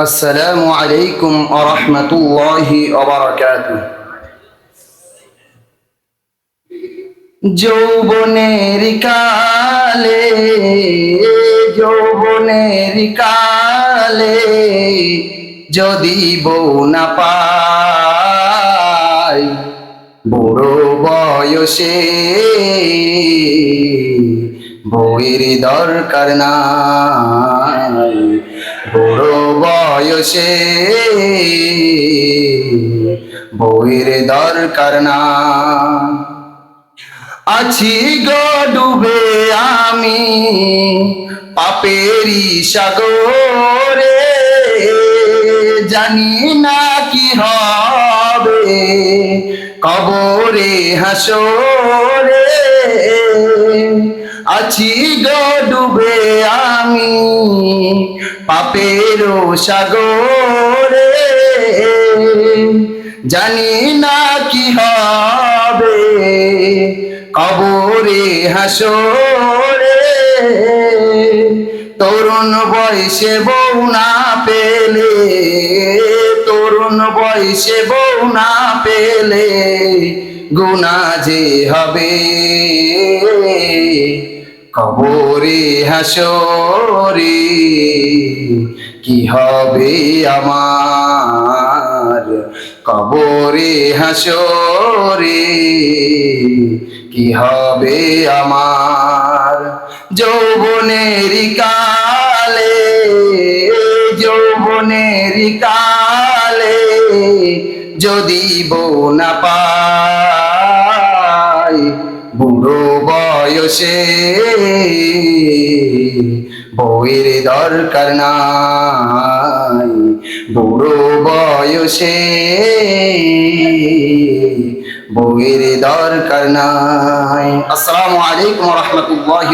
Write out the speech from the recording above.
আসসালামু আলাইকুম আরহামতুল্লাহি ওবারাকাতুহ যৌবনের কালে যৌবনের কালে যদি বউ না পাই বড় বয়সে বউয়ের দরকার নাই। বড় বয়সে বউয়ের দরকার না। আছি গো ডুবে আমি পাপেরি সাগরে। জানি না কি হবে কবরে হাসরে। আছি গো ডুবে আমি পাপেরও সাগরে। জানি না কি হবে কবরে, হাসরে। তরুণ বয়সে বউ না পেলে, তরুণ বয়সে বউ না পেলে গুনা যে হবে। কবরে হাসরে, কি হবে আমার? কবরে হাসরে, কি হবে আমার? যৌবনের কালে যৌবনের কালে যদি বউ না পাই বউয়ের দরকার নাই বুড়ো বয়সে বউয়ের দরকার নাই। আসসালামু আলাইকুম রহমতুল্লাহ